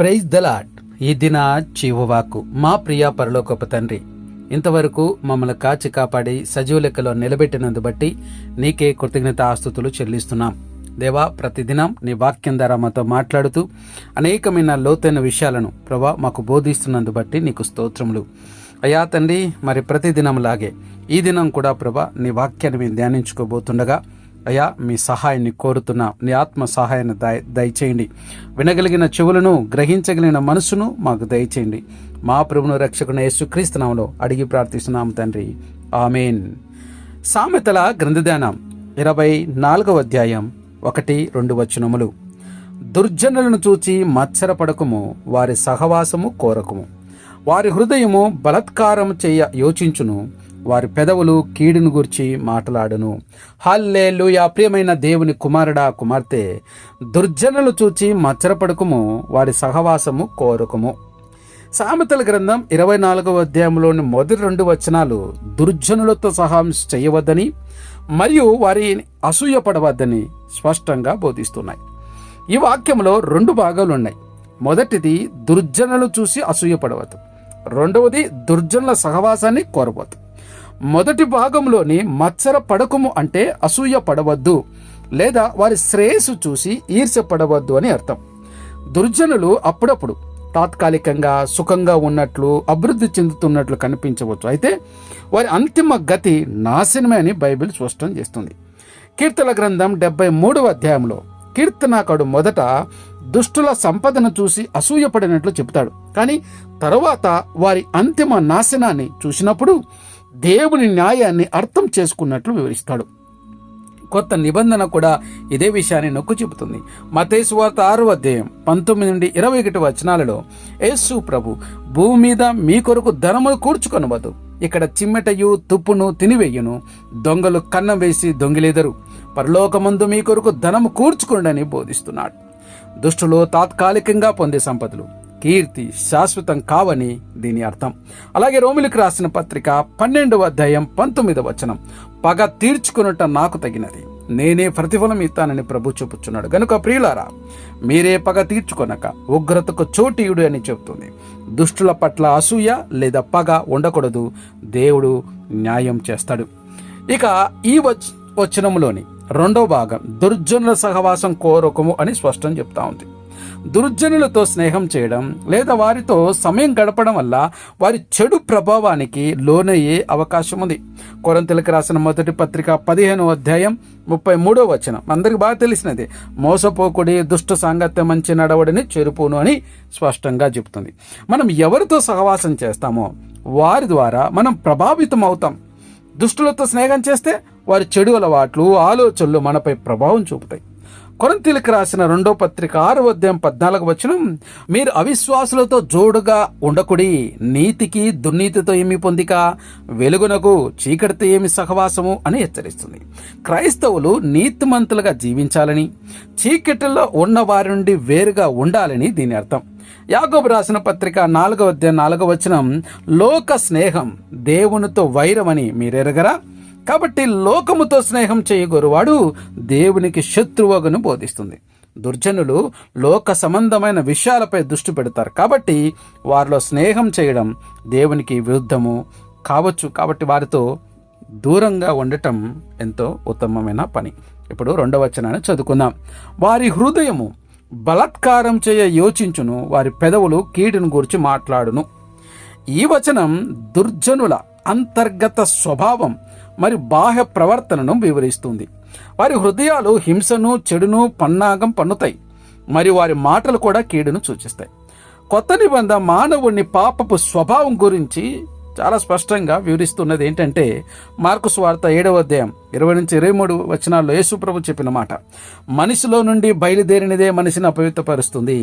Praise దలాట్ ఈ దిన జీవవాకు మా ప్రియ పరలోకపు తండ్రి ఇంతవరకు మమ్మల్ని కాచి కాపాడి సజీవ లెక్కలో నిలబెట్టినందు బట్టి నీకే కృతజ్ఞత ఆస్తుతులు చెల్లిస్తున్నాం. దేవా ప్రతిదినం నీ వాక్యం ద్వారా మాతో మాట్లాడుతూ అనేకమైన లోతైన విషయాలను ప్రభా మాకు బోధిస్తున్నందు బట్టి నీకు స్తోత్రములు. అయ్యా తండ్రి మరి ప్రతిదినంలాగే ఈ దినం కూడా ప్రభా నీ వాక్యాన్ని మేము ధ్యానించుకోబోతుండగా అయ్యా మీ సహాయాన్ని కోరుతున్నా నీ ఆత్మ సహాయాన్ని దయ దయచేయండి. వినగలిగిన చెవులను గ్రహించగలిగిన మనసును మాకు దయచేయండి. మా ప్రభును రక్షకుని యేసుక్రీస్తునామలో అడిగి ప్రార్థిస్తున్నాము తండ్రి. ఆమెన్. సామెతల గ్రంథధ్యానం ఇరవై నాలుగవ అధ్యాయం ఒకటి రెండు వచనములు. దుర్జనులను చూచి మచ్చరపడకము వారి సహవాసము కోరకము. వారి హృదయము బలత్కారం చేయ యోచించును. వారి పెదవులు కీడును గురించి మాట్లాడును. హల్లే ప్రియమైన దేవుని కుమారుడా కుమార్తె! దుర్జనులు చూచి మచ్చరపడకము వారి సహవాసము కోరుకుము. సామెతల గ్రంథం ఇరవై నాలుగవ అధ్యాయంలోని మొదటి రెండు వచనాలు దుర్జనులతో సహా చేయవద్దని మరియు వారి అసూయపడవద్దని స్పష్టంగా బోధిస్తున్నాయి. ఈ వాక్యంలో రెండు భాగాలు ఉన్నాయి మొదటిది దుర్జనులు చూసి అసూయపడవద్దు. రెండవది దుర్జనుల సహవాసాన్ని కోరవద్దు. మొదటి భాగంలోని మత్సర పడకము అంటే అసూయ పడవద్దు లేదా వారి శ్రేయస్సు చూసి ఈర్ష్య పడవద్దు అని అర్థం. దుర్జనులు అప్పుడప్పుడు తాత్కాలికంగా సుఖంగా ఉన్నట్లు అభివృద్ధి చెందుతున్నట్లు కనిపించవచ్చు. అయితే వారి అంతిమ గతి నాశనమే అని బైబిల్ స్పష్టం చేస్తుంది. కీర్తన గ్రంథం డెబ్బై మూడవ అధ్యాయంలో కీర్తనాకుడు మొదట దుష్టుల సంపదను చూసి అసూయపడినట్లు చెబుతాడు. కానీ తరువాత వారి అంతిమ నాశనాన్ని చూసినప్పుడు దేవుని న్యాయాన్ని అర్థం చేసుకున్నట్లు వివరిస్తాడు. కొత్త నిబంధన కూడా ఇదే విషయాన్ని నొక్కు చెబుతుంది. మతేసు వార్త ఆరో అధ్యాయం పంతొమ్మిది నుండి ఇరవై ఒకటి వచనాలలో యేసు ప్రభు భూమి మీద మీ కొరకు ధనములు కూర్చుకొనవద్దు. ఇక్కడ చిమ్మెటయు తుప్పును తినివేయును. దొంగలు కన్నం వేసి దొంగిలేదరు. పరలోకమందు మీ కొరకు ధనము కూర్చుకోండి బోధిస్తున్నాడు. దుష్టులు తాత్కాలికంగా పొందే సంపదలు. కీర్తి శాశ్వతం కావని దీని అర్థం. అలాగే రోమిలికి రాసిన పత్రిక పన్నెండవ అధ్యాయం పంతొమ్మిదవ వచనం. పగ తీర్చుకున్నట నాకు తగినది. నేనే ప్రతిఫలం ఇస్తానని ప్రభు చూపుచున్నాడు. గనుక ప్రియులారా మీరే పగ తీర్చుకొనక ఉగ్రతకు చోటీయుడు అని చెబుతుంది. దుష్టుల పట్ల అసూయ లేదా పగ ఉండకూడదు. దేవుడు న్యాయం చేస్తాడు. ఇక ఈ వచనంలోని రెండో భాగం దుర్జనుల సహవాసం కోరకము అని స్పష్టం చెప్తా ఉంది. దుర్జనులతో స్నేహం చేయడం లేదా వారితో సమయం గడపడం వల్ల వారి చెడు ప్రభావానికి లోనయ్యే అవకాశం ఉంది. కొరంతలకు రాసిన మొదటి పత్రిక పదిహేను అధ్యాయం ముప్పై మూడో వచనం. అందరికి బాగా తెలిసినది. మోసపోకుడి దుష్ట సాంగత్యం మంచి నడవడిని చెరుపును అని స్పష్టంగా చెబుతుంది. మనం ఎవరితో సహవాసం చేస్తామో వారి ద్వారా మనం ప్రభావితం అవుతాం దుష్టులతో స్నేహం చేస్తే వారి చెడు అలవాట్లు ఆలోచనలు మనపై ప్రభావం చూపుతాయి. కొరంతీలకు రాసిన రెండో పత్రిక ఆరు అధ్యాయం పద్నాలుగు వచనం మీరు అవిశ్వాసులతో జోడుగా ఉండకుడి నీతికి దుర్నీతితో ఏమి పొందిక? వెలుగునకు చీకటితో ఏమి సహవాసము? అని హెచ్చరిస్తుంది. క్రైస్తవులు నీతిమంతులుగా జీవించాలని చీకటిలో ఉన్న వారి నుండి వేరుగా ఉండాలని దీని అర్థం. యాగోబు రాసిన పత్రిక నాలుగవ అధ్యాయం నాలుగవ వచనం లోక స్నేహం దేవునితో వైరమని మీరెరగరా? కాబట్టి లోకముతో స్నేహం చేయగోరువాడు దేవునికి శత్రువగును బోధిస్తుంది. దుర్జనులు లోక సంబంధమైన విషయాలపై దృష్టి పెడతారు. కాబట్టి వారిలో స్నేహం చేయడం దేవునికి విరుద్ధము కావచ్చు. కాబట్టి వారితో దూరంగా ఉండటం ఎంతో ఉత్తమమైన పని. ఇప్పుడు రెండవ వచనాన్ని చదువుకుందాం. వారి హృదయము బలత్కారం చేయ యోచించును వారి పెదవులు కీడును గురించి మాట్లాడును. ఈ వచనం దుర్జనుల అంతర్గత స్వభావం మరి బాహ్య ప్రవర్తనను వివరిస్తుంది. వారి హృదయాలు హింసను చెడును పన్నాగం పన్నుతాయి. మరియు వారి మాటలు కూడా కీడును సూచిస్తాయి. కొత్త నిబంధన మానవుని పాపపు స్వభావం గురించి చాలా స్పష్టంగా వివరిస్తున్నది ఏంటంటే మార్కు స్వార్త ఏడవ అధ్యాయం ఇరవై నుంచి ఇరవై మూడు వచనాల్లో యేసుప్రభు చెప్పిన మాట. మనిషిలో నుండి బయలుదేరినదే మనిషిని అపవిత్రపరుస్తుంది.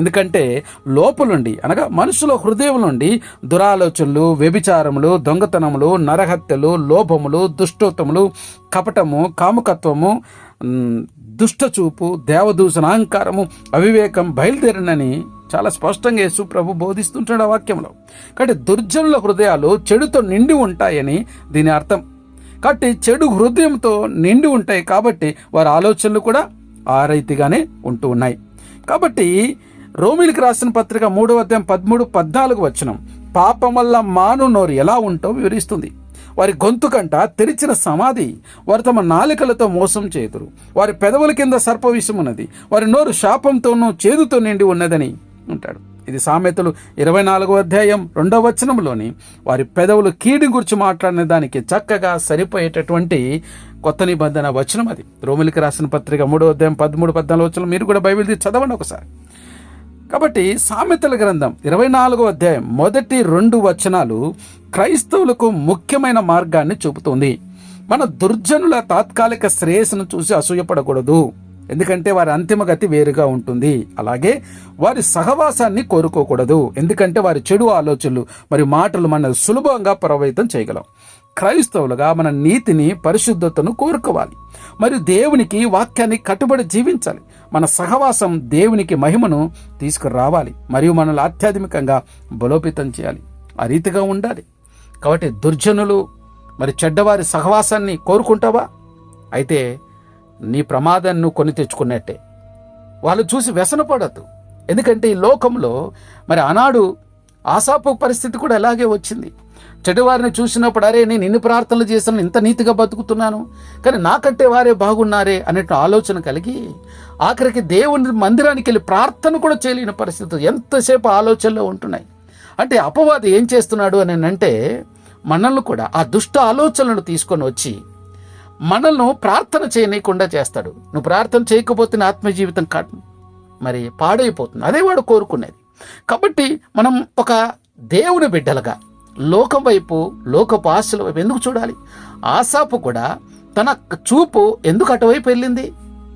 ఎందుకంటే లోపలుండి అనగా మనుషుల హృదయం నుండి దురాలోచనలు వ్యభిచారములు దొంగతనములు నరహత్యలు లోభములు దుష్టోత్తములు కపటము కాముకత్వము దుష్టచూపు దేవదూషణ అహంకారము అవివేకం బయలుదేరినని చాలా స్పష్టంగా యేసు ప్రభు బోధిస్తుంటాడు ఆ వాక్యంలో. కాబట్టి దుర్జనుల హృదయాలు చెడుతో నిండి ఉంటాయని దీని అర్థం. కాబట్టి చెడు హృదయంతో నిండి ఉంటాయి కాబట్టి వారి ఆలోచనలు కూడా ఆ రీతిగానే ఉంటూ ఉన్నాయి. కాబట్టి రోమిలికి రాసిన పత్రిక మూడవ అధ్యాయం పదమూడు పద్నాలుగు వచనం పాపం వల్ల మాను నోరు ఎలా ఉంటో వివరిస్తుంది. వారి గొంతు కంట తెరిచిన సమాధి వారు తమ నాలికలతో మోసం చేదురు వారి పెదవుల కింద సర్ప ఉన్నది వారి నోరు శాపంతోనూ చేదుతో నిండి ఉన్నదని అంటాడు ఇది సామెతలు ఇరవై నాలుగో అధ్యాయం రెండవ వచనంలోని వారి పెదవులు కీడి గురించి మాట్లాడిన దానికి చక్కగా సరిపోయేటటువంటి కొత్త నిబంధన వచనం అది. రోమిలికి రాసిన పత్రిక మూడో అధ్యాయం పదమూడు పద్నాలుగు వచనం మీరు కూడా బైబిల్ తీసి చదవండి ఒకసారి. కాబట్టి సామెతల గ్రంథం ఇరవై నాలుగో అధ్యాయం మొదటి రెండు వచనాలు క్రైస్తవులకు ముఖ్యమైన మార్గాన్ని చూపుతుంది. మన దుర్జనుల తాత్కాలిక శ్రేయస్సును చూసి అసూయపడకూడదు. ఎందుకంటే వారి అంతిమ గతి వేరుగా ఉంటుంది. అలాగే వారి సహవాసాన్ని కోరుకోకూడదు. ఎందుకంటే వారి చెడు ఆలోచనలు మరియు మాటలు మన సులభంగా ప్రభావితం చేయగలం క్రైస్తవులుగా మన నీతిని పరిశుద్ధతను కోరుకోవాలి. మరియు దేవునికి వాక్యాన్ని కట్టుబడి జీవించాలి. మన సహవాసం దేవునికి మహిమను తీసుకురావాలి. మరియు మనల్ని ఆధ్యాత్మికంగా బలోపేతం చేయాలి. ఆ రీతిగా ఉండాలి. కాబట్టి దుర్జనులు మరి చెడ్డవారి సహవాసాన్ని కోరుకుంటావా? అయితే నీ ప్రమాదాన్ని నువ్వు కొని తెచ్చుకున్నట్టే. వాళ్ళు చూసి వ్యసనపడద్దు ఎందుకంటే ఈ లోకంలో మరి ఆనాడు ఆశాపు పరిస్థితి కూడా అలాగే వచ్చింది. చెడువారిని చూసినప్పుడు అరే నేను ఇన్ని ప్రార్థనలు చేశాను ఇంత నీతిగా బతుకుతున్నాను కానీ నాకంటే వారే బాగున్నారే అనే ఆలోచన కలిగి ఆఖరికి దేవుని మందిరానికి వెళ్ళి ప్రార్థన కూడా చేయలేని పరిస్థితులు ఎంతసేపు ఆలోచనలో ఉంటున్నాయి. అంటే అపవాది ఏం చేస్తున్నాడు అని అంటే మనల్ని కూడా ఆ దుష్ట ఆలోచనలను తీసుకొని వచ్చి మనల్ని ప్రార్థన చేయనీయకుండా చేస్తాడు. నువ్వు ప్రార్థన చేయకపోతే నీ ఆత్మ మరి పాడైపోతుంది. అదే వాడు కోరుకునేది. కాబట్టి మనం ఒక దేవుని బిడ్డలుగా లోకం వైపు లోకపు ఆశల వైపు ఎందుకు చూడాలి? ఆశాపు కూడా తన చూపు ఎందుకు అటువైపు వెళ్ళింది?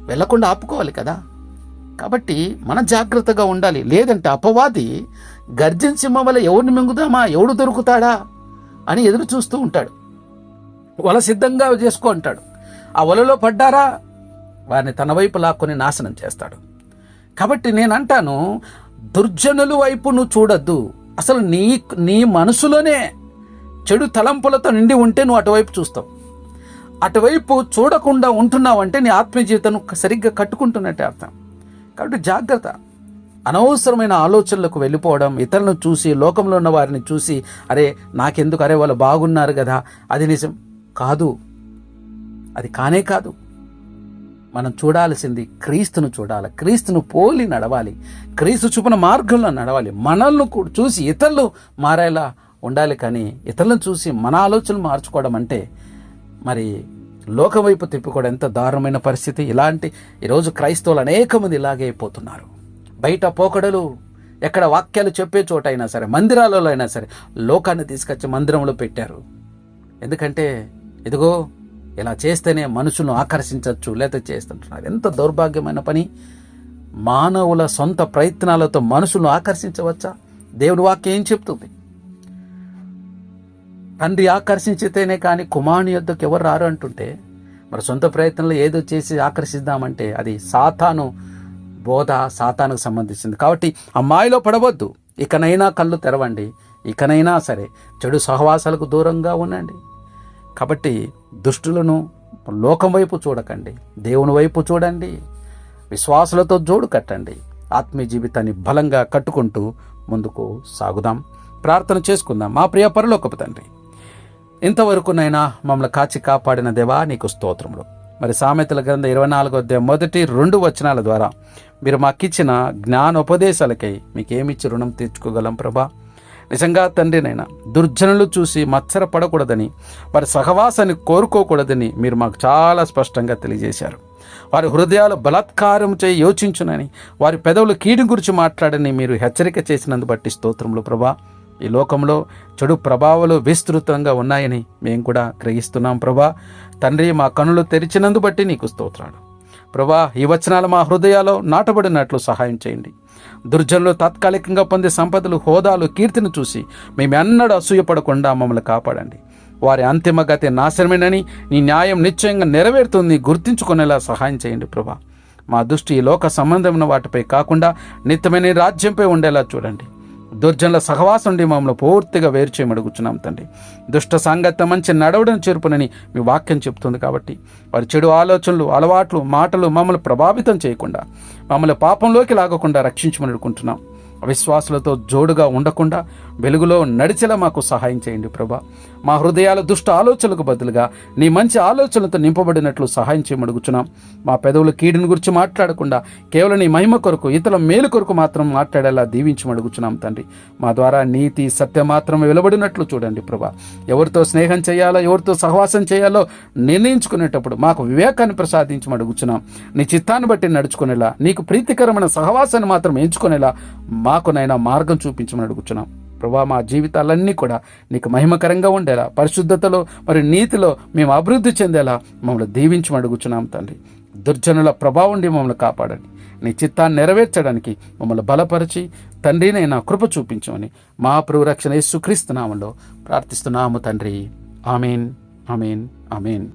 వెళ్ళకుండా ఆపుకోవాలి కదా. కాబట్టి మన జాగ్రత్తగా ఉండాలి. లేదంటే అపవాది గర్జించి వల్ల ఎవరిని మింగుదామా? ఎవడు దొరుకుతాడా? అని ఎదురు చూస్తూ ఉంటాడు. వల సిద్ధంగా చేసుకో అంటాడు. ఆ వలలో పడ్డారా? వారిని తన వైపు లాక్కొని నాశనం చేస్తాడు. కాబట్టి నేను అంటాను దుర్జనుల వైపు నువ్వు చూడద్దు. అసలు నీ నీ మనసులోనే చెడు తలంపులతో నిండి ఉంటే నువ్వు అటువైపు చూస్తావు. అటువైపు చూడకుండా ఉంటున్నావంటే నీ ఆత్మీయ జీవితం సరిగ్గా కట్టుకుంటున్నట్టే అర్థం. కాబట్టి జాగ్రత్త. అనవసరమైన ఆలోచనలకు వెళ్ళిపోవడం ఇతరులను చూసి లోకంలో ఉన్న వారిని చూసి అరే నాకెందుకు? అరే వాళ్ళు బాగున్నారు కదా. అది నిజం. కాదు. అది కానే కాదు. మనం చూడాల్సింది క్రీస్తును చూడాలి. క్రీస్తును పోలి నడవాలి. క్రీస్తు చూపిన మార్గంలో నడవాలి. మనల్ని చూసి ఇతరులు మారేలా ఉండాలి కానీ ఇతరులను చూసి మన ఆలోచనలు మార్చుకోవడం అంటే మరి లోకం వైపు తిప్పుకోవడం ఎంత దారుణమైన పరిస్థితి. ఇలాంటి ఈరోజు క్రైస్తవులు అనేక మంది ఇలాగే అయిపోతున్నారు. బయట పోకడలు ఎక్కడ వాక్యాలు చెప్పే చోట అయినా సరే మందిరాలలో అయినా సరే లోకాన్ని తీసుకొచ్చి మందిరంలో పెట్టారు. ఎందుకంటే ఇదిగో ఇలా చేస్తేనే మనుషులను ఆకర్షించవచ్చు లేదా చేస్తుంటున్నారు ఎంత దౌర్భాగ్యమైన పని. మానవుల సొంత ప్రయత్నాలతో మనుషులను ఆకర్షించవచ్చా? దేవుని వాక్యం ఏం చెప్తుంది? తండ్రి ఆకర్షించితేనే కానీ కుమారుని యొద్దకు ఎవరు రారు అంటుంటే మరి సొంత ప్రయత్నంలో ఏదో చేసి ఆకర్షిద్దామంటే అది సాతాను బోధ సాతానుకు సంబంధించింది. కాబట్టి అమ్మాయిలో పడవద్దు. ఇకనైనా కళ్ళు తెరవండి. ఇకనైనా సరే చెడు సహవాసాలకు దూరంగా ఉండండి. కాబట్టి దుష్టులను లోకం వైపు చూడకండి దేవుని వైపు చూడండి విశ్వాసులతో జోడు కట్టండి ఆత్మీయ జీవితాన్ని బలంగా కట్టుకుంటూ ముందుకు సాగుదాం. ప్రార్థన చేసుకుందాం. మా ప్రియ పరలోకపు తండ్రి ఇంతవరకునైనా మమ్మల్ని కాచి కాపాడిన దేవా నీకు స్తోత్రములు. మరి సామెతల గ్రంథ ఇరవై నాలుగో అధ్యాయం మొదటి రెండు వచనాల ద్వారా మీరు మాకిచ్చిన జ్ఞానోపదేశాలకై మీకేమిచ్చి రుణం తీర్చుకోగలం ప్రభా? నిజంగా తండ్రినైనా దుర్జనులు చూసి మత్సర పడకూడదని వారి సహవాసాన్ని కోరుకోకూడదని మీరు మాకు చాలా స్పష్టంగా తెలియజేశారు. వారి హృదయాలు బలాత్కారం చేయి యోచించునని వారి పెదవులు కీడి గురించి మాట్లాడని మీరు హెచ్చరిక చేసినందు బట్టి స్తోత్రములు ప్రభా. ఈ లోకంలో చెడు ప్రభావాలు విస్తృతంగా ఉన్నాయని మేము కూడా గ్రహిస్తున్నాం ప్రభా. తండ్రి మా కనులు తెరిచినందు బట్టి నీకు స్తోత్రాలు. ప్రభా ఈ వచనాలు మా హృదయాల్లో నాటబడినట్లు సహాయం చేయండి. దుర్జనులు తాత్కాలికంగా పొందే సంపదలు హోదాలు కీర్తిని చూసి మేము ఎన్నడూ అసూయపడకుండా మమ్మల్ని కాపాడండి. వారి అంతిమ గతి నాశనమేనని నీ న్యాయం నిశ్చయంగా నెరవేరుతుంది గుర్తించుకునేలా సహాయం చేయండి ప్రభా. మా దృష్టి ఈ లోక సంబంధమైన వాటిపై కాకుండా నిత్యమైన రాజ్యంపై ఉండేలా చూడండి. దుర్జనుల సహవాసం నుండి మమ్మల్ని పూర్తిగా వేరు చేయమడుగుచున్నాం తండ్రి. దుష్ట సంగత మంచి నడవడం చేర్పునని మీ వాక్యం చెప్తుంది కాబట్టి వారి చెడు ఆలోచనలు అలవాట్లు మాటలు మమ్మల్ని ప్రభావితం చేయకుండా మమ్మల్ని పాపంలోకి లాగకుండా రక్షించమని అడుగుకుంటున్నాం. అవిశ్వాసులతో జోడుగా ఉండకుండా వెలుగులో నడిచేలా మాకు సహాయం చేయండి ప్రభా. మా హృదయాల దుష్ట ఆలోచనలకు బదులుగా నీ మంచి ఆలోచనలతో నింపబడినట్లు సహాయం చేయమడుగుచున్నాం. మా పెదవుల కీడుని గురించి మాట్లాడకుండా కేవలం నీ మహిమ కొరకు ఇతరుల మేలు కొరకు మాత్రం మాట్లాడేలా దీవించమడుగుచున్నాం తండ్రి. మా ద్వారా నీతి సత్యం మాత్రం వెలువడినట్లు చూడండి ప్రభా. ఎవరితో స్నేహం చేయాలో ఎవరితో సహవాసం చేయాలో నిర్ణయించుకునేటప్పుడు మాకు వివేకాన్ని ప్రసాదించమడుగుచున్నాం. నీ చిత్తాన్ని బట్టి నడుచుకునేలా నీకు ప్రీతికరమైన సహవాసాన్ని మాత్రం ఎంచుకునేలా మాకు నైనా మార్గం చూపించమని అడుగుచున్నాం ప్రభా మా జీవితాలన్నీ కూడా నీకు మహిమకరంగా ఉండేలా పరిశుద్ధతలో మరియు నీతిలో మేము అభివృద్ధి చెందేలా మమ్మల్ని దీవించమని అడుగుచున్నాం తండ్రి. దుర్జనుల ప్రభావం నుండి మమ్మల్ని కాపాడండి. నీ చిత్తాన్ని నెరవేర్చడానికి మమ్మల్ని బలపరిచి తండ్రినే నా కృప చూపించమని మా ప్రభురక్షణ యేసుక్రీస్తు నామంలో ప్రార్థిస్తున్నాము తండ్రి. Amen amen amen.